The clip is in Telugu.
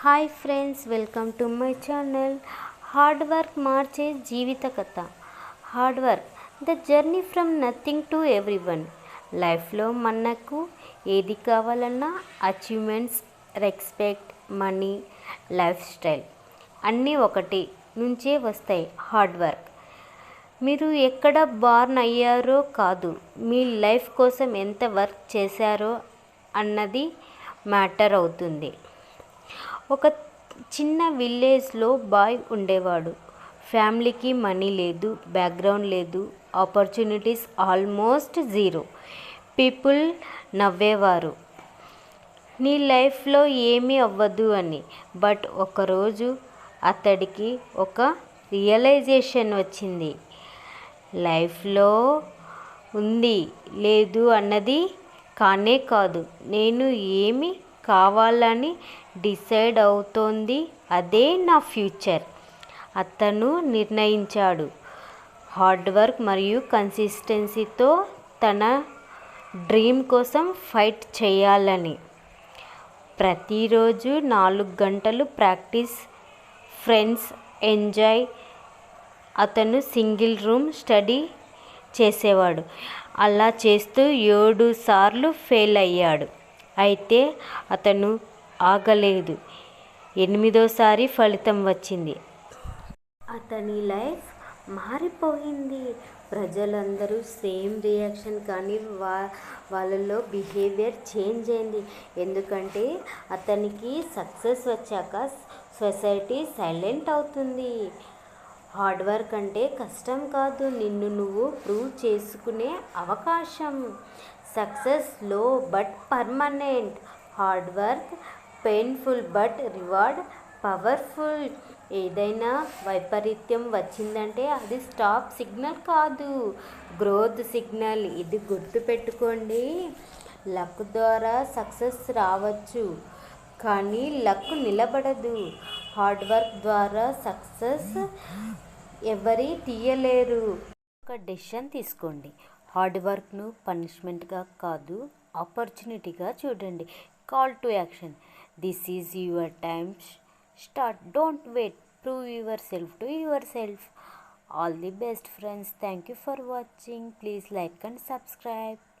Hi friends welcome to my channel hard work మార్చే జీవిత కథ hard work the journey from nothing to everyone లైఫ్లో మనకు ఏది కావాలన్నా achievements respect money life style అన్నీ ఒకటి నుంచే వస్తాయి. హార్డ్ వర్క్ మీరు ఎక్కడ బార్న్ అయ్యారో కాదు మీ లైఫ్ కోసం ఎంత వర్క్ చేశారో అన్నది మ్యాటర్ అవుతుంది. ఒక చిన్న విలేజ్లో బాయ్ ఉండేవాడు. ఫ్యామిలీకి మనీ లేదు బ్యాక్గ్రౌండ్ లేదు ఆపర్చునిటీస్ ఆల్మోస్ట్ జీరో. పీపుల్ నవ్వేవారు. నీ లైఫ్లో ఏమీ అవ్వదు అని. బట్ ఒకరోజు అతడికి ఒక రియలైజేషన్ వచ్చింది. లైఫ్లో ఉంది లేదు అన్నది కానే కాదు. నేను ఏమి కావాలని డిసైడ్ అవుతోంది. అదే నా ఫ్యూచర్. అతను నిర్ణయించాడు. హార్డ్ వర్క్ మరియు కన్సిస్టెన్సీతో తన డ్రీమ్ కోసం ఫైట్ చేయాలని. ప్రతిరోజు నాలుగు గంటలు ప్రాక్టీస్ ఫ్రెండ్స్ ఎంజాయ్. అతను సింగిల్ రూమ్ స్టడీ చేసేవాడు. అలా చేస్తూ ఏడు సార్లు ఫెయిల్ అయ్యాడు. అయితే అతను ఆగలేదు. ఎనిమిదోసారి ఫలితం వచ్చింది. అతని లైఫ్ మారిపోయింది. ప్రజలందరూ సేమ్ రియాక్షన్ కానీ వా వాళ్ళలో బిహేవియర్ చేంజ్ అయింది. ఎందుకంటే అతనికి సక్సెస్ వచ్చాక సొసైటీ సైలెంట్ అవుతుంది. హార్డ్ వర్క్ అంటే కష్టం కాదు. నిన్ను నువ్వు ప్రూవ్ చేసుకునే అవకాశం. సక్సెస్లో but permanent. Hard work painful but reward powerful. ఏదైనా వైపరీత్యం వచ్చిందంటే అది స్టాప్ సిగ్నల్ కాదు. Growth signal. ఇది గుర్తుపెట్టుకోండి లక్ ద్వారా సక్సెస్ రావచ్చు. కానీ లక్ నిలబడదు. హార్డ్ వర్క్ ద్వారా సక్సెస్ ఎవరి తీయలేరు. ఒక డెసిషన్ తీసుకోండి. హార్డ్ వర్క్ను పనిష్మెంట్గా కాదు ఆపర్చునిటీగా చూడండి. Call to action. This is your time start. Don't wait. Prove yourself to yourself. All the best friends. Thank you for watching. Please like and subscribe.